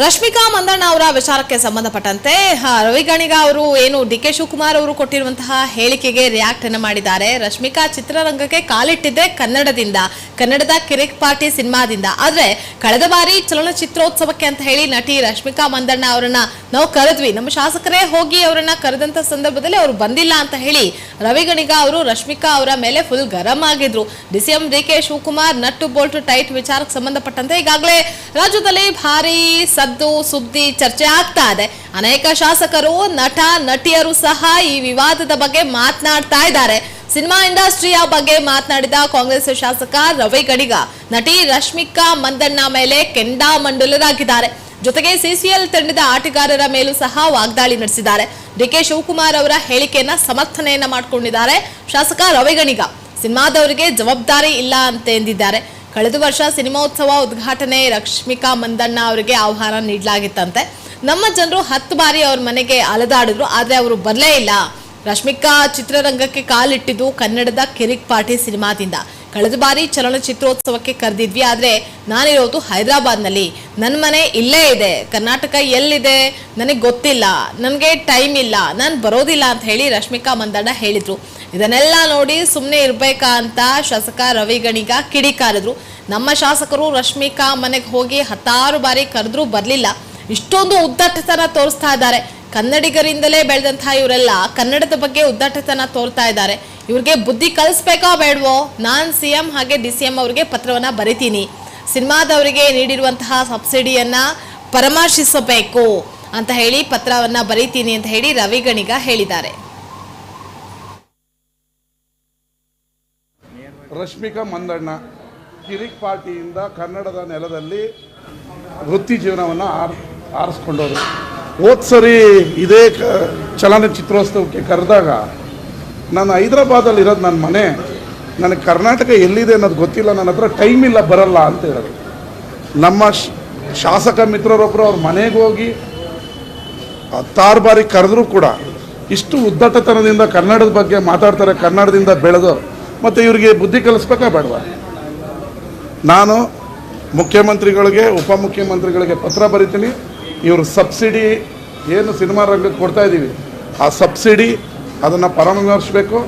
ರಶ್ಮಿಕಾ ಮಂದಣ್ಣ ಅವರ ವಿಚಾರಕ್ಕೆ ಸಂಬಂಧಪಟ್ಟಂತೆ ರವಿಗಣಿಗ ರವಿ ಗಣಿಗ ಅವರು ಏನು ಡಿ ಕೆ ಶಿವಕುಮಾರ್ ಅವರು ಕೊಟ್ಟಿರುವಂತಹ ಹೇಳಿಕೆಗೆ ರಿಯಾಕ್ಟ್ ಅನ್ನು ಮಾಡಿದ್ದಾರೆ. ರಶ್ಮಿಕಾ ಚಿತ್ರರಂಗಕ್ಕೆ ಕಾಲಿಟ್ಟಿದ್ದೆ ಕನ್ನಡದಿಂದ, ಕನ್ನಡದ ಕಿರಿಕ್ ಪಾರ್ಟಿ ಸಿನಿಮಾದಿಂದ. ಆದ್ರೆ ಕಳೆದ ಬಾರಿ ಚಲನಚಿತ್ರೋತ್ಸವಕ್ಕೆ ಅಂತ ಹೇಳಿ ನಟಿ ರಶ್ಮಿಕಾ ಮಂದಣ್ಣ ಅವರನ್ನ ನಾವು ಕರೆದ್ವಿ. ನಮ್ಮ ಶಾಸಕರೇ ಹೋಗಿ ಅವರನ್ನ ಕರೆದಂತ ಸಂದರ್ಭದಲ್ಲಿ ಅವರು ಬಂದಿಲ್ಲ ಅಂತ ಹೇಳಿ ರವಿಗಣಿಗ ಅವರು ರಶ್ಮಿಕಾ ಅವರ ಮೇಲೆ ಫುಲ್ ಗರಂ ಆಗಿದ್ರು. DCM D K Shivakumar nut bolt tight ವಿಚಾರಕ್ಕೆ ಸಂಬಂಧಪಟ್ಟಂತೆ ಈಗಾಗಲೇ ರಾಜ್ಯದಲ್ಲಿ ಭಾರಿ ಸದ್ದು ಸುದ್ದಿ ಚರ್ಚೆ ಆಗ್ತಾ ಇದೆ. ಅನೇಕ ಶಾಸಕರು, ನಟ, ನಟಿಯರು ಸಹ ಈ ವಿವಾದದ ಬಗ್ಗೆ ಮಾತನಾಡ್ತಾ ಇದ್ದಾರೆ. ಸಿನಿಮಾ ಇಂಡಸ್ಟ್ರಿಯ ಬಗ್ಗೆ ಮಾತನಾಡಿದ ಕಾಂಗ್ರೆಸ್ ಶಾಸಕ ರವಿ ಗಡಿಗ, ನಟಿ ರಶ್ಮಿಕಾ ಮಂದಣ್ಣ ಮೇಲೆ ಕೆಂಡಾಮಂಡಲರಾಗಿದ್ದಾರೆ ಜೊತೆಗೆ ಸಿಸಿಎಲ್ ತಂಡದ ಆಟಗಾರರ ಮೇಲೂ ಸಹ ವಾಗ್ದಾಳಿ ನಡೆಸಿದ್ದಾರೆ. ಡಿಕೆ ಶಿವಕುಮಾರ್ ಅವರ ಹೇಳಿಕೆಯನ್ನ ಸಮರ್ಥನೆಯನ್ನ ಮಾಡಿಕೊಂಡಿದ್ದಾರೆ ಶಾಸಕ ರವಿಗಣಿಗ ಸಿನಿಮಾದವರಿಗೆ ಜವಾಬ್ದಾರಿ ಇಲ್ಲ ಅಂತ ಎಂದಿದ್ದಾರೆ. ಕಳೆದ ವರ್ಷ ಸಿನಿಮೋತ್ಸವ ಉದ್ಘಾಟನೆ ರಶ್ಮಿಕಾ ಮಂದಣ್ಣ ಅವರಿಗೆ ಆಹ್ವಾನ ನೀಡಲಾಗಿತ್ತಂತೆ. ನಮ್ಮ ಜನರು ಹತ್ತು ಬಾರಿ ಅವ್ರ ಮನೆಗೆ ಅಲೆದಾಡಿದ್ರು, ಆದ್ರೆ ಅವರು ಬರಲೇ ಇಲ್ಲ. ರಶ್ಮಿಕಾ ಚಿತ್ರರಂಗಕ್ಕೆ ಕಾಲಿಟ್ಟಿದ್ದು ಕನ್ನಡದ ಕಿರಿಕ್ ಪಾಟಿ ಸಿನಿಮಾದಿಂದ. ಕಳೆದ ಬಾರಿ ಚಲನಚಿತ್ರೋತ್ಸವಕ್ಕೆ ಕರೆದಿದ್ವಿ, ಆದ್ರೆ ನಾನಿರೋದು ಹೈದರಾಬಾದ್ನಲ್ಲಿ. ನನ್ನ ಮನೆ ಇಲ್ಲೇ ಇದೆ. ಕರ್ನಾಟಕ ಎಲ್ಲಿದೆ? ನನಗೆ ಗೊತ್ತಿಲ್ಲ. ನನಗೆ ಟೈಮ್ ಇಲ್ಲ. ನಾನು ಬರೋದಿಲ್ಲ ಅಂತ ಹೇಳಿ ರಶ್ಮಿಕಾ ಮಂದಣ್ಣ ಹೇಳಿದ್ರು. ಇದನ್ನೆಲ್ಲ ನೋಡಿ ಸುಮ್ಮನೆ ಇರಬೇಕಾ ಅಂತ ಶಾಸಕ ರವಿಗಣಿಗ ಕಿಡಿಕಾರಿದ್ರು ನಮ್ಮ ಶಾಸಕರು ರಶ್ಮಿಕಾ ಮನೆಗೆ ಹೋಗಿ ಹತ್ತಾರು ಬಾರಿ ಕರೆದ್ರೂ ಬರಲಿಲ್ಲ. ಇಷ್ಟೊಂದು ಉದ್ದಟತನ ತೋರಿಸ್ತಾ ಇದ್ದಾರೆ. ಕನ್ನಡಿಗರಿಂದಲೇ ಬೆಳೆದಂತಹ ಇವರೆಲ್ಲ ಕನ್ನಡದ ಬಗ್ಗೆ ಉದ್ದಟತನ ತೋರ್ತಾ ಇದ್ದಾರೆ. ಇವ್ರಿಗೆ ಬುದ್ಧಿ ಕಲಿಸ್ಬೇಕಾ ಬೇಡವೋ? ನಾನು ಸಿ ಎಂ ಹಾಗೆ ಡಿ ಸಿ ಎಂ ಅವರಿಗೆ ಪತ್ರವನ್ನ ಬರಿತೀನಿ. ಸಿನಿಮಾದವರಿಗೆ ನೀಡಿರುವಂತಹ ಸಬ್ಸಿಡಿಯನ್ನು ಪರಾಮರ್ಶಿಸಬೇಕು ಅಂತ ಹೇಳಿ ಪತ್ರವನ್ನ ಬರೀತೀನಿ ಅಂತ ಹೇಳಿ ರವಿ ಗಣಿಗ ಹೇಳಿದ್ದಾರೆ. ರಶ್ಮಿಕಾ ಮಂದಣ್ಣ, ಕಿರಿಕ್ ಪಾರ್ಟಿಯಿಂದ ಕನ್ನಡದ ನೆಲದಲ್ಲಿ ವೃತ್ತಿ ಜೀವನವನ್ನು ಆರ್, ಆರಿಸ್ಕೊಂಡವರು. ಹೋದ್ ಸರಿ ಇದೇ ಕ ಚಲನಚಿತ್ರೋತ್ಸವಕ್ಕೆ ಕರೆದಾಗ ನಾನು ಹೈದ್ರಾಬಾದಲ್ಲಿ ಇರೋದು ನನ್ನ ಮನೆ. ನನಗೆ ಕರ್ನಾಟಕ ಎಲ್ಲಿದೆ ಅನ್ನೋದು ಗೊತ್ತಿಲ್ಲ ನನ್ನ ಹತ್ರ ಟೈಮ್ ಇಲ್ಲ, ಬರಲ್ಲ ಅಂತ ಹೇಳೋದು. ನಮ್ಮ ಶಾಸಕ ಮಿತ್ರರೊಬ್ಬರು ಅವ್ರ ಮನೆಗೆ ಹೋಗಿ ಹತ್ತಾರು ಬಾರಿ ಕರೆದ್ರೂ ಕೂಡ ಇಷ್ಟು ಉದ್ದಟತನದಿಂದ ಕನ್ನಡದ ಬಗ್ಗೆ ಮಾತಾಡ್ತಾರೆ, ಕನ್ನಡದಿಂದ ಬೆಳೆದು, ಮತ್ತು ಇವರಿಗೆ ಬುದ್ಧಿ ಕಲಿಸ್ಬೇಕಾ ಬೇಡವಾ? ನಾನು ಮುಖ್ಯಮಂತ್ರಿಗಳಿಗೆ ಉಪಮುಖ್ಯಮಂತ್ರಿಗಳಿಗೆ ಪತ್ರ ಬರಿತೀನಿ. ಇವರು ಸಬ್ಸಿಡಿ ಏನು ಸಿನಿಮಾ ರಂಗಕ್ಕೆ ಕೊಡ್ತಾ ಇದ್ದೀವಿ. ಆ ಸಬ್ಸಿಡಿ ಅದನ್ನು ಪರಾಮರ್ಶಿಸಬೇಕು.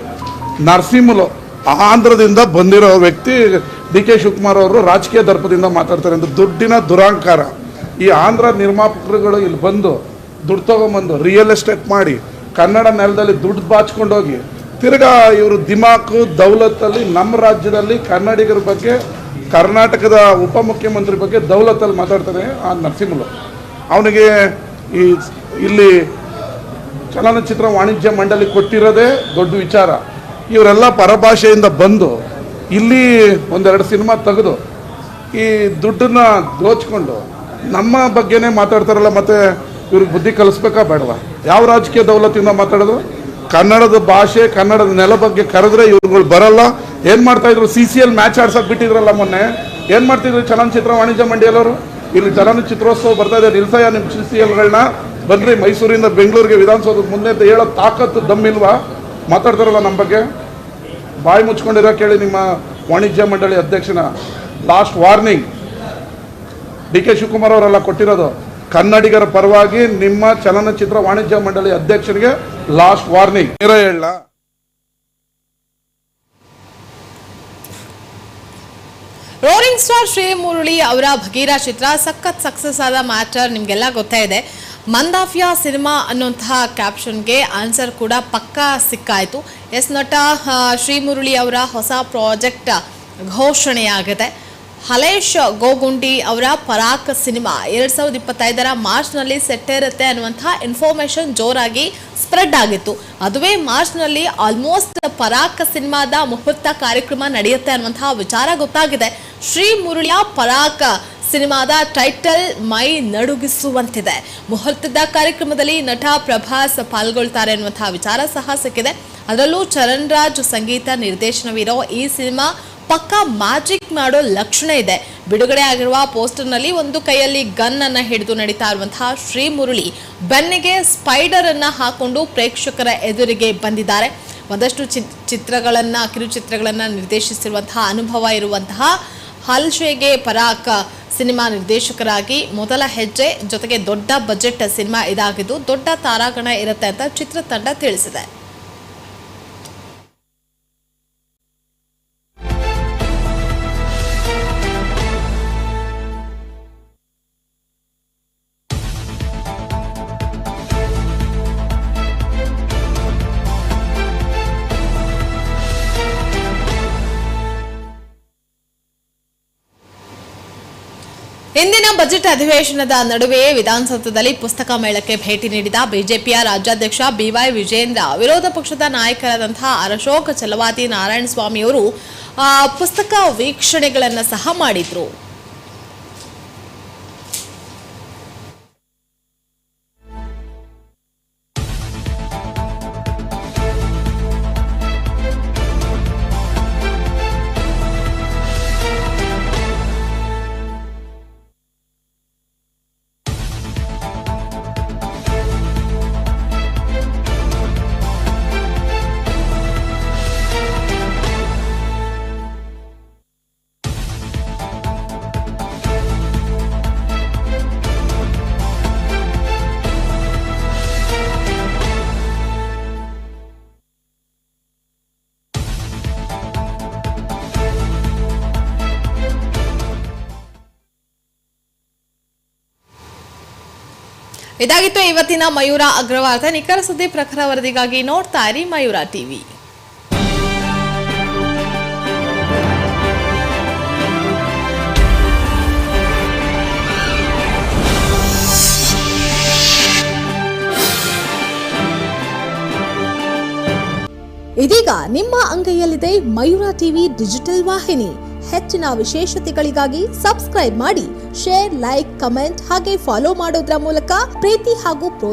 ನರಸಿಂಹಲು ಆಂಧ್ರದಿಂದ ಬಂದಿರೋ ವ್ಯಕ್ತಿ ಡಿ ಕೆ ಶಿವಕುಮಾರ್ ಅವರು ರಾಜಕೀಯ ದರ್ಪದಿಂದ ಮಾತಾಡ್ತಾರೆ ಅಂತ ದುಡ್ಡಿನ ದುರಾಂಕಾರ. ಈ ಆಂಧ್ರ ನಿರ್ಮಾಪಕರುಗಳು ಇಲ್ಲಿ ಬಂದು ದುಡ್ಡು ತೊಗೊಂಬಂದು ರಿಯಲ್ ಎಸ್ಟೇಟ್ ಮಾಡಿ ಕನ್ನಡ ನೆಲದಲ್ಲಿ ದುಡ್ಡು ಬಾಚ್ಕೊಂಡೋಗಿ ತಿರ್ಗಾ ಇವರು ದಿಮಾಕು, ದೌಲತ್ತಲ್ಲಿ ನಮ್ಮ ರಾಜ್ಯದಲ್ಲಿ ಕನ್ನಡಿಗರ ಬಗ್ಗೆ, ಕರ್ನಾಟಕದ ಉಪಮುಖ್ಯಮಂತ್ರಿ ಬಗ್ಗೆ ದೌಲತ್ತಲ್ಲಿ ಮಾತಾಡ್ತಾರೆ ಆ ನರಸಿಂಹಲು. ಅವನಿಗೆ ಈ ಇಲ್ಲಿ ಚಲನಚಿತ್ರ ವಾಣಿಜ್ಯ ಮಂಡಳಿ ಕೊಟ್ಟಿರೋದೇ ದೊಡ್ಡ ವಿಚಾರ. ಇವರೆಲ್ಲ ಪರಭಾಷೆಯಿಂದ ಬಂದು ಇಲ್ಲಿ ಒಂದೆರಡು ಸಿನಿಮಾ ತೆಗೆದು ಈ ದುಡ್ಡನ್ನ ದೋಚ್ಕೊಂಡು ನಮ್ಮ ಬಗ್ಗೆನೇ ಮಾತಾಡ್ತಾರಲ್ಲ ಮತ್ತೆ ಇವ್ರಿಗೆ ಬುದ್ಧಿ ಕಲಿಸ್ಬೇಕಾ ಬೇಡವಾ? ಯಾವ ರಾಜಕೀಯ ದೌಲತ್ತಿಂದ ಮಾತಾಡೋದು? ಕನ್ನಡದ ಭಾಷೆ, ಕನ್ನಡದ ನೆಲ ಬಗ್ಗೆ ಕರೆದ್ರೆ ಇವ್ರುಗಳು ಬರಲ್ಲ. ಏನ್ ಮಾಡ್ತಾ ಇದ್ರು? ಸಿ ಸಿ ಎಲ್ ಮ್ಯಾಚ್ ಆಡ್ಸಕ್ ಬಿಟ್ಟಿದ್ರಲ್ಲ ಮೊನ್ನೆ. ಏನ್ ಮಾಡ್ತಿದ್ರು ಚಲನಚಿತ್ರ ವಾಣಿಜ್ಯ ಮಂಡಳಿಯವರು ಇಲ್ಲಿ ಚಲನಚಿತ್ರೋತ್ಸವ ಬರ್ತಾ ಇದೆ. ನಿಲ್ಸಯ್ಯ ನಿಮ್ಮ ಸಿ ಬನ್ರಿ. ಮೈಸೂರಿಂದ ಬೆಂಗಳೂರಿಗೆ ವಿಧಾನಸೌಧದ ಮುಂದೆ ಅಂತ ಹೇಳೋ ತಾಕತ್ತು ದಮ್ಮಿಲ್ವಾ ಮಾತಾಡ್ತಾರಲ್ಲ ನಮ್ಮ ಬಗ್ಗೆ. ಬಾಯಿ ಮುಚ್ಕೊಂಡಿರೋ ಕೇಳಿ ನಿಮ್ಮ ವಾಣಿಜ್ಯ ಮಂಡಳಿ ಅಧ್ಯಕ್ಷನ last warning D K Shivakumar ಅವರೆಲ್ಲ ಕೊಟ್ಟಿರೋದು. ಕನ್ನಡಿಗರ ಪರವಾಗಿ ನಿಮ್ಮ ಚಲನಚಿತ್ರ ವಾಣಿಜ್ಯ ಮಂಡಳಿ ಅಧ್ಯಕ್ಷರಿಗೆ ಲಾಸ್ಟ್ ವಾರ್ನಿಂಗ್ ಇರೋ ಹೇಳ. ರೋರಿಂಗ್ ಸ್ಟಾರ್ ಶ್ರೀ ಮುರುಳಿ ಅವರ ಭಗೀರ ಚಿತ್ರ ಸಖತ್ ಸಕ್ಸಸ್ ಆದ ಮ್ಯಾಟರ್ ನಿಮಗೆಲ್ಲ ಗೊತ್ತೇ ಇದೆ. ಮಂದಾಫಿಯಾ ಸಿನಿಮಾ ಅನ್ನುವಂತಹ ಕ್ಯಾಪ್ಷನ್ಗೆ ಆನ್ಸರ್ ಕೂಡ ಪಕ್ಕಾ ಸಿಕ್ಕಾಯಿತು. ಎಸ್ ನಟ ಆ, ಶ್ರೀ ಮುರುಳಿ ಅವರ ಹೊಸ ಪ್ರಾಜೆಕ್ಟ್ ಘೋಷಣೆಯಾಗಿದೆ ಹಲೇಶ್ ಗೋಗುಂಡಿ ಅವರ ಪರಾಕ್ ಸಿನಿಮಾ ಎರಡು ಸಾವಿರದ ಇಪ್ಪತ್ತೈದರ ಮಾರ್ಚ್ನಲ್ಲಿ ಸೆಟ್ಟೇರುತ್ತೆ ಅನ್ನುವಂಥ ಇನ್ಫಾರ್ಮೇಷನ್ ಜೋರಾಗಿ ಸ್ಪ್ರೆಡ್ ಆಗಿತ್ತು. ಅದುವೇ ಮಾರ್ಚ್ನಲ್ಲಿ ಆಲ್ಮೋಸ್ಟ್ ಪರಾಕ್ ಸಿನಿಮಾದ ಮುಹೂರ್ತ ಕಾರ್ಯಕ್ರಮ ನಡೆಯುತ್ತೆ ಅನ್ನುವಂತಹ ವಿಚಾರ ಗೊತ್ತಾಗಿದೆ. ಶ್ರೀ ಮುರುಳಿಯ ಪರಾಕ ಸಿನಿಮಾದ ಟೈಟಲ್ ಮೈ ನಡುಗಿಸುವಂತಿದೆ. ಮುಹೂರ್ತದ ಕಾರ್ಯಕ್ರಮದಲ್ಲಿ ನಟ ಪ್ರಭಾಸ್ ಪಾಲ್ಗೊಳ್ತಾರೆ ಅನ್ನುವಂತಹ ವಿಚಾರ ಸಹ ಸಿಕ್ಕಿದೆ ಅದರಲ್ಲೂ ಚರಣ್ ರಾಜ್ ಸಂಗೀತ ನಿರ್ದೇಶನವಿರೋ ಈ ಸಿನಿಮಾ ಪಕ್ಕಾ ಮ್ಯಾಜಿಕ್ ಮಾಡೋ ಲಕ್ಷಣ ಇದೆ. ಬಿಡುಗಡೆ ಆಗಿರುವ ಪೋಸ್ಟರ್ನಲ್ಲಿ ಒಂದು ಕೈಯಲ್ಲಿ ಗನ್ ಅನ್ನ ಹಿಡಿದು ನಡೀತಾ ಇರುವಂತಹ ಶ್ರೀ ಮುರುಳಿ ಬೆನ್ನಿಗೆ ಸ್ಪೈಡರ್ ಅನ್ನ ಹಾಕೊಂಡು ಪ್ರೇಕ್ಷಕರ ಎದುರಿಗೆ ಬಂದಿದ್ದಾರೆ. ಒಂದಷ್ಟು ಚಿತ್ರಗಳನ್ನ ಕಿರುಚಿತ್ರಗಳನ್ನ ನಿರ್ದೇಶಿಸಿರುವಂತಹ ಅನುಭವ ಇರುವಂತಹ ಹಲ್ಶೆಗೆ ಪರಾಕ್ ಸಿನಿಮಾ ನಿರ್ದೇಶಕರಾಗಿ ಮೊದಲ ಹೆಜ್ಜೆ ಜೊತೆಗೆ ದೊಡ್ಡ ಬಜೆಟ್ ಸಿನಿಮಾ ಇದಾಗಿದ್ದು ದೊಡ್ಡ ತಾರಾಗಣ ಇರುತ್ತೆ ಅಂತ ಚಿತ್ರತಂಡ ತಿಳಿಸಿದೆ. ಇಂದಿನ ಬಜೆಟ್ ಅಧಿವೇಶನದ ನಡುವೆಯೇ ವಿಧಾನಸೌಧದಲ್ಲಿ ಪುಸ್ತಕ ಮೇಳಕ್ಕೆ ಭೇಟಿ ನೀಡಿದ ಬಿಜೆಪಿಯ ರಾಜ್ಯಾಧ್ಯಕ್ಷ ಬಿವೈ ವಿಜೇಂದ್ರ, ವಿರೋಧ ಪಕ್ಷದ ನಾಯಕರಾದಂತಹ ಅಶೋಕ್ ಚಲವಾದಿ ನಾರಾಯಣ ಸ್ವಾಮಿಯವರು ಪುಸ್ತಕ ವೀಕ್ಷಣೆಗಳನ್ನು ಸಹ ಮಾಡಿದ್ರು. ಇದಾಗಿತ್ತು ಇವತ್ತಿನ ಮಯೂರ ಅಗ್ರವಾರ್ತೆ. ನಿಖರ ಸುದ್ದಿ ಪ್ರಖರ ವರದಿಗಾಗಿ ನೋಡ್ತಾ ಇರಿ ಮಯೂರ ಟಿವಿ. ಇದೀಗ ನಿಮ್ಮ ಅಂಗೈಯಲ್ಲಿದೆ ಮಯೂರ ಟಿವಿ ಡಿಜಿಟಲ್ ವಾಹಿನಿ. ಹೆಚ್ಚಿನ ವಿಶೇಷತೆಗಳಿಗಾಗಿ ಸಬ್ಸ್ಕ್ರೈಬ್ ಮಾಡಿ. ಶೇರ್ ಲೈಕ್ ಕಮೆಂಟ್ ಹಾಗೆ ಫಾಲೋ ಮಾಡೋದ್ರ ಮೂಲಕ ಪ್ರೀತಿ ಹಾಗೂ ಪ್ರೋತ್ಸಾಹ